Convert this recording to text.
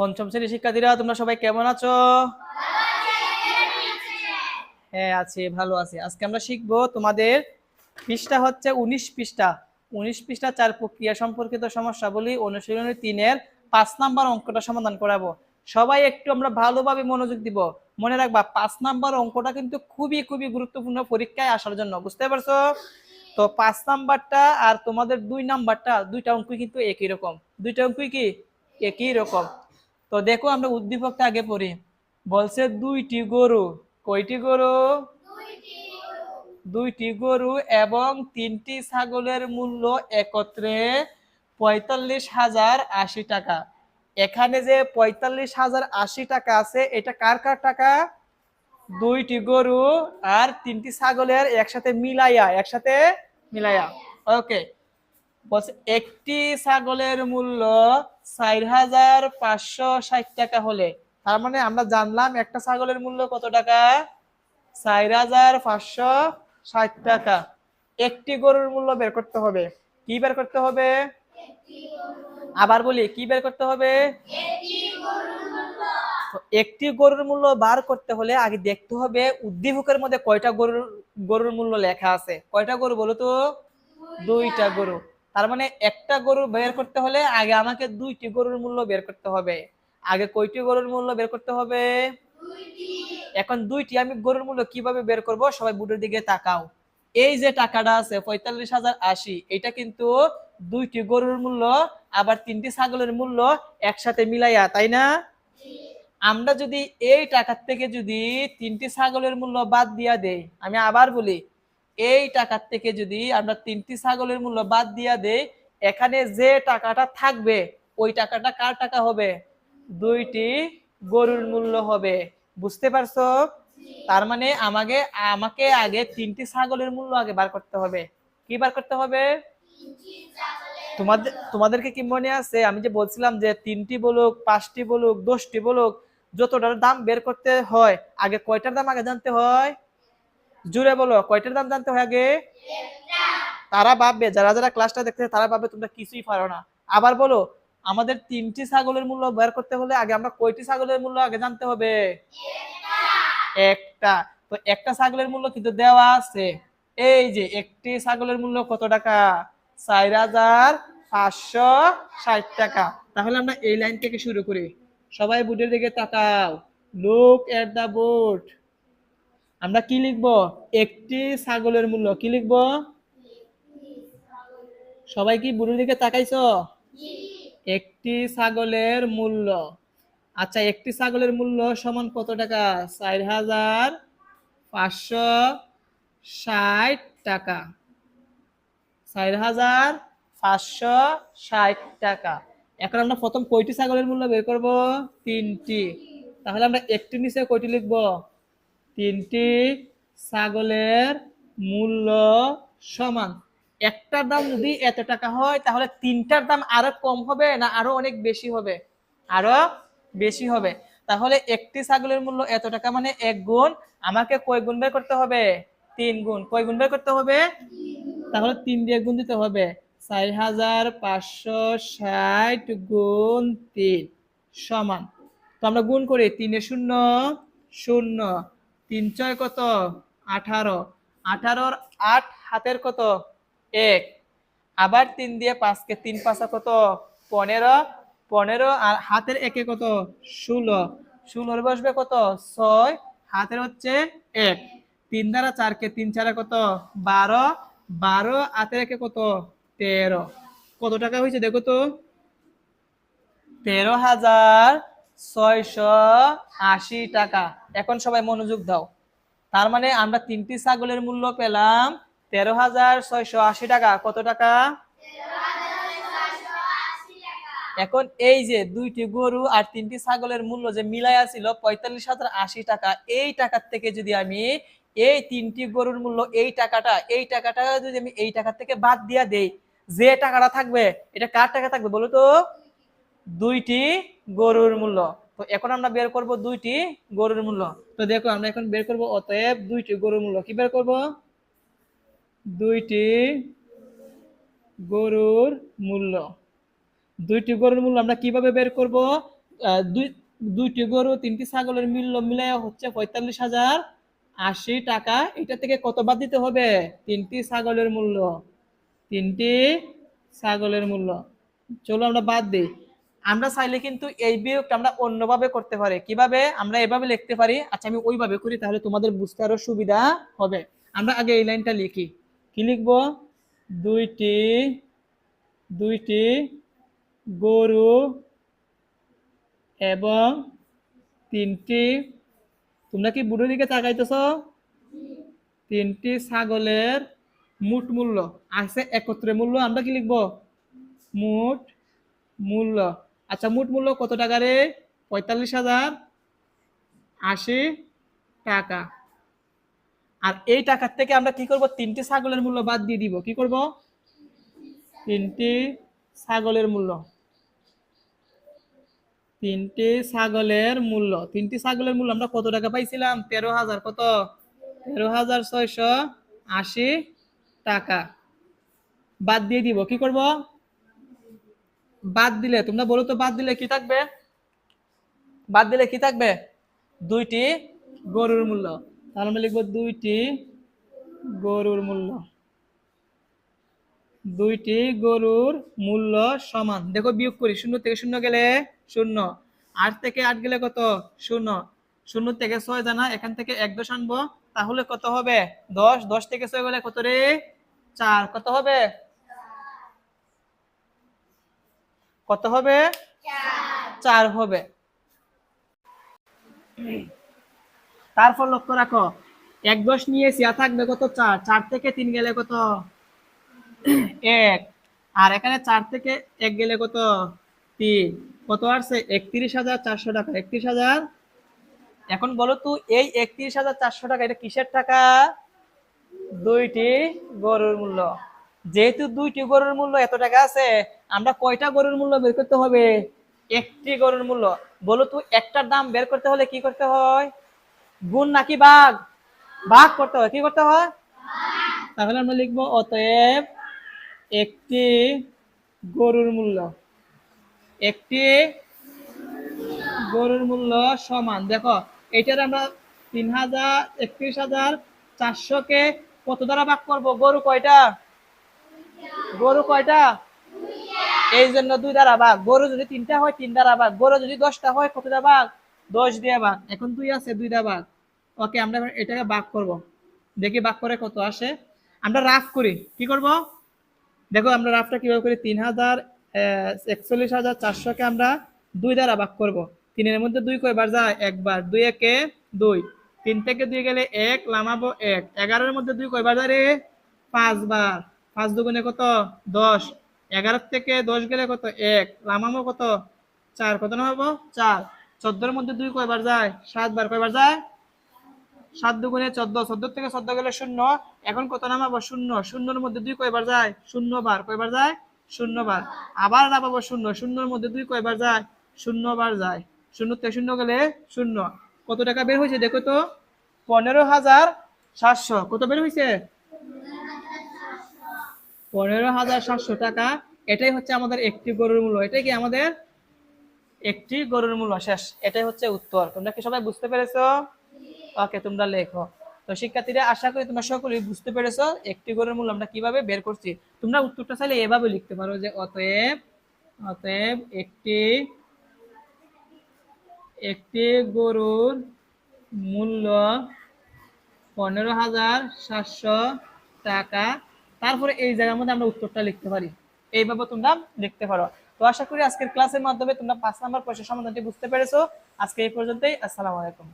পঞ্চম শ্রেণির শিক্ষার্থীরা, তোমরা সবাই কেমন আছো? হ্যাঁ আছি, ভালো আছি। আজকে আমরা শিখব তোমাদের পৃষ্ঠা হচ্ছে উনিশ পৃষ্ঠা। উনিশ পৃষ্ঠা চার প্রক্রিয়া সম্পর্কিত সমস্যাবলী অনুশীলনী তিনের পাঁচ নাম্বার অঙ্কটা সমাধান করাবো। সবাই একটু আমরা ভালোভাবে মনোযোগ দিব। মনে রাখবা, পাঁচ নাম্বার অঙ্কটা কিন্তু খুবই খুবই গুরুত্বপূর্ণ পরীক্ষায় আসার জন্য, বুঝতে পারছ? তো পাঁচ নাম্বারটা আর তোমাদের দুই নাম্বারটা, দুইটা অঙ্কই কিন্তু একই রকম। দুইটা অঙ্কই কি? একই রকম। তো দেখো আমরা উদ্দীপকটা আগে পড়ি। বলছে দুইটি গরু। কয়টি গরু? দুইটি গরু এবং তিনটি ছাগলের মূল্য একত্রে পঁয়তাল্লিশ হাজার আশি টাকা। এখানে যে পঁয়তাল্লিশ হাজার আশি টাকা আছে, এটা কার কার টাকা? দুইটি গরু আর তিনটি ছাগলের একসাথে মিলাইয়া একসাথে মিলাইয়া। ওকে। বলছে একটি ছাগলের মূল্য চার হাজার পাঁচশো ষাট টাকা হলে। তার মানে আমরা জানলাম একটা ছাগলের মূল্য কত টাকা? চার হাজার পাঁচশো ষাট টাকা। একটি গরুর মূল্য বের করতে হবে। কি বের করতে হবে? আবার বলি, কি বের করতে হবে? একটি গরুর মূল্য বার করতে হলে আগে দেখতে হবে উদ্দীপকের মধ্যে কয়টা গরুর গরুর মূল্য লেখা আছে। কয়টা গরু বলো তো? দুইটা গরু। তার মানে একটা গরু বের করতে হলে আগে আমাকে দুইটি গরুর মূল্য বের করতে হবে। আগে কয়টি গরুর মূল্য বের করতে হবে? এখন দুইটি, আমি গরুর মূল্য কীভাবে বের করব? সবাই বুটের দিকে তাকাও। এই যে টাকাটা আছে, পঁয়তাল্লিশ হাজার আশি, এটা কিন্তু দুইটি গরুর মূল্য, আবার তিনটি ছাগলের মূল্য একসাথে মিলাইয়া, তাই না? আমরা যদি এই টাকার থেকে যদি তিনটি ছাগলের মূল্য বাদ দিয়া দেই, আমি আবার বলি এই টাকার থেকে যদি আমরা তিনটি ছাগলের মূল্য বাদ দিয়া দেই, এখানে যে টাকাটা থাকবে, ওই টাকাটা কার টাকা হবে? দুইটি গরুর মূল্য হবে। বুঝতে পারছ? তার মানে আমাকে আমাকে আগে তিনটি ছাগলের মূল্য আগে বার করতে হবে। কি বার করতে হবে? তোমাদের, তোমাদেরকে কি মনে আছে? আমি যে বলছিলাম যে তিনটি বলুক, পাঁচটি বলুক, দশটি বলুক, যতটার দাম বের করতে হয়, আগে কয়টার দাম আগে জানতে হয়? জুড়ে বলো, কয়টার দাম জানতে হয় আগে? তারা ভাববে, যারা যারা ক্লাসটা দেখতে তারা ভাববে তোমরা কিছুই পারো না। আবার বলো, আমাদের তিনটি ছাগলের মূল্য বের করতে হলে আগে আমরা কয়টি ছাগলের মূল্য আগে জানতে হবে? একটা। তো একটা ছাগলের মূল্য কিন্তু দেওয়া আছে। এই যে, একটি ছাগলের মূল্য কত টাকা? চার হাজার পাঁচশো ষাট টাকা। তাহলে আমরা এই লাইন থেকে শুরু করি। সবাই বুটের দিকে তাকাও। লুক এট দা বুট আমরা কি লিখব? একটি ছাগলের মূল্য কি লিখব? সবাই কি বুটের দিকে তাকাইছ? একটি ছাগলের মূল্য। আচ্ছা একটি ছাগলের মূল্য সমান কত টাকা? চার হাজার পাঁচশো ষাট টাকা। চার হাজার পাঁচশো ষাট টাকা। এখন আমরা প্রথম কয়টি ছাগলের মূল্য বের করব? তিনটি। তাহলে আমরা একটি নিচে কয়টি লিখব? তিনটি ছাগলের মূল্য সমান। একটার দাম যদি এত টাকা হয়, তাহলে তিনটার দাম আরও কম হবে না আরও অনেক বেশি হবে? আরও বেশি হবে। তাহলে একটি ছাগলের মূল্য এত টাকা মানে এক গুণ। আমাকে কয় গুণ বের করতে হবে? তিন গুণ। কয় গুণ বের করতে হবে? তাহলে তিন দিয়ে গুণ দিতে হবে। চার হাজার পাঁচশো ষাট গুণ তিন সমান। তো আমরা গুণ করি, তিনে শূন্য শূন্য। তিন ছয় কত? আঠারো। আঠারোর আট হাতের কত? এক। আবার তিন দিয়ে পাঁচকে তিন পাঁচা কত? পনেরো। পনেরো আর হাতের একে কত? ষোলো। ষোলোর বসবে কত? ছয়। হাতের হচ্ছে এক। তিন দ্বারা চারকে তিন চারা কত? বারো। বারো হাতের একে কত? তেরো। কত টাকা হয়েছে দেখো তো? তেরো হাজার ছয়শো আশি টাকা। এখন সবাই মনোযোগ দাও। তার মানে আমরা তিনটি ছাগলের মূল্য পেলাম তেরো হাজার ছয়শো টাকা। কত টাকা? এখন এই যে দুইটি গরু আর তিনটি ছাগলের মূল্য যে মিলাইয়া ছিল পঁয়তাল্লিশ হাজার আশি টাকা, এই টাকার থেকে যদি আমি এই তিনটি গরুর মূল্য এই টাকাটা এই টাকাটা যদি আমি এই টাকা থেকে বাদ দিয়া দেই, যে টাকাটা থাকবে, এটা কার টাকা থাকবে বলো তো? দুইটি গরুর মূল্য। তো এখন আমরা বের করব দুইটি গরুর মূল্য। তো দেখো, আমরা এখন বের করব, অতএব দুইটি গরুর মূল্য। কি বের করব? দুইটি গরুর মূল্য। দুইটি গরুর মূল্য আমরা কীভাবে বের করব? দুই, দুইটি গরু তিনটি ছাগলের মূল্য মিলাই হচ্ছে পঁয়তাল্লিশ হাজার আশি টাকা। এটা থেকে কত বাদ দিতে হবে? তিনটি ছাগলের মূল্য। তিনটি ছাগলের মূল্য। চলো আমরা বাদ দিই। আমরা চাইলে কিন্তু এই বিয়োগটা আমরা অন্যভাবে করতে পারি। কীভাবে? আমরা এভাবে লিখতে পারি আচ্ছা আমি ওইভাবে করি, তাহলে তোমাদের বুঝতে আরও সুবিধা হবে। আমরা আগে এই লাইনটা লিখি। কি লিখব? দুইটি দুইটি গরু এবং তিনটি, তোমরা কি বুড়ো দিকে তাকাইতেছ? তিনটি ছাগলের মোট মূল্য, আছে একত্রে মূল্য, আমরা কি লিখব? মোট মূল্য। আচ্ছা মোট মূল্য কত টাকা রে? পঁয়তাল্লিশ হাজার আশি টাকা। আর এই টাকার থেকে আমরা কি করব? তিনটি ছাগলের মূল্য বাদ দিয়ে দিব। কি করব? তিনটি ছাগলের মূল্য। তিনটি ছাগলের মূল্য। তিনটি ছাগলের মূল্য আমরা কত টাকা পাইছিলাম? তেরো হাজার। কত? তেরো হাজার ছয়শো আশি টাকা। বাদ দিয়ে দিব। কি করব? বাদ দিলে, তোমরা বলো তো বাদ দিলে কি থাকবে? বাদ দিলে কি থাকবে? দুইটি গরুর মূল্য। তাহলে আমরা লিখব দুইটি গরুর মূল্য। দুইটি গরুর মূল্য সমান। দেখো বিয়োগ করি, শূন্য থেকে শূন্য গেলে শূন্য। আট থেকে আট গেলে কত? শূন্য। শূন্য থেকে ছয় জানা, এখান থেকে এক দশ আনব, তাহলে কত হবে? দশ। দশ থেকে ছয় গেলে কত রে? চার। কত হবে? কত হবে? চার হবে। তারপর লক্ষ্য রাখো, এক দশ নিয়েছি আর থাকবে কত? চার। চার থেকে তিন গেলে কত? এক। আর এখানে চার থেকে এক গেলে কত? তিন। কত আসছে? একত্রিশ হাজার চারশো টাকা। একত্রিশ হাজার? এখন বলো তো, এই একত্রিশ হাজার চারশো টাকা, এটা কিসের টাকা? দুইটি গরুর মূল্য। যেহেতু দুইটি গরুর মূল্য এত টাকা আছে, আমরা কয়টা গরুর মূল্য বের করতে হবে? একটি গরুর মূল্য। বলো তো, একটার দাম বের করতে হলে কি করতে হয়? গুণ নাকি বাঘ? ভাগ করতে হয়, কি করতে হয়? তাহলে আমরা লিখব, অতএব একটি গরুর মূল্য। একটি গরুর মূল্য সমান। দেখো, এটার আমরা তিন হাজার, একত্রিশ হাজার চারশোকে কত দ্বারা ভাগ করব? গরু কয়টা? গরু কয়টা? এই জন্য দুই দ্বারা ভাগ। গরু যদি তিনটা হয়, তিন দ্বারা ভাগ। গরু যদি দশটা হয় কত দ্বারা ভাগ? দশ দিয়ে ভাগ। এখন দুই আছে, দুই দ্বারা ভাগ। ওকে, আমরা এটাকে ভাগ করব। দেখি ভাগ করে কত আসে। আমরা রাফ করি। কি করব? দেখো, আমরা রাফটা কীভাবে করি? তিন হাজার একচল্লিশ হাজার চারশোকে আমরা দুই দ্বারা ভাগ করব। তিনের মধ্যে দুই কয়বার যায়? একবার। দুই একে দুই। তিন থেকে দুই গেলে এক, লামাবো এক। এগারোর মধ্যে দুই কয়বার যায় রে? পাঁচবার। পাঁচ দুগুণে কত? দশ। এগারো থেকে দশ গেলে কত? এক। লামাবো কত? চার। কত নামাবো চার। চোদ্দোর মধ্যে দুই কয়বার যায়? সাতবার। কয়বার যায়? সাত দুগুণে চোদ্দ। চোদ্দ থেকে চোদ্দ গেলে শূন্য। এখন কত নামাবো শূন্য। শূন্যর মধ্যে দুই কয়বার যায়? শূন্য বার কয়বার যায়? শূন্য বার আবার নামাবো শূন্য। শূন্যর মধ্যে দুই কয়বার যায়? শূন্য বার যায়। শূন্য থেকে শূন্য গেলে শূন্য। কত টাকা বের হয়েছে দেখো তো? পনেরো হাজার সাতশো। কত বের হয়েছে? পনেরো হাজার সাতশো টাকা। এটাই হচ্ছে আমাদের একটি গরুর মূল্য। এটাই কি আমাদের? একটি গরুর মূল্য শেষ। এটাই হচ্ছে উত্তর। তোমরা কি সবাই বুঝতে পেরেছ? ওকে, তোমরা লেখো। তো শিক্ষার্থীরা, আশা করি তোমরা সকলেই বুঝতে পেরেছ একটি গরুর মূল্য আমরা কীভাবে বের করছি। তোমরা উত্তরটা চাইলে এভাবে লিখতে পারো যে অতএব অতএব একটি একটি গরুর মূল্য পনেরো হাজার সাতশো টাকা তারপরে এই জায়গার মধ্যে আমরা উত্তরটা লিখতে পারি। এইভাবে তোমরা লিখতে পারো। তো আশা করি আজকের ক্লাসের মাধ্যমে তোমরা পাঁচ নাম্বার প্রশ্নের সমাধানটি বুঝতে পেরেছ। আজকে এই পর্যন্তই। আসসালামু আলাইকুম।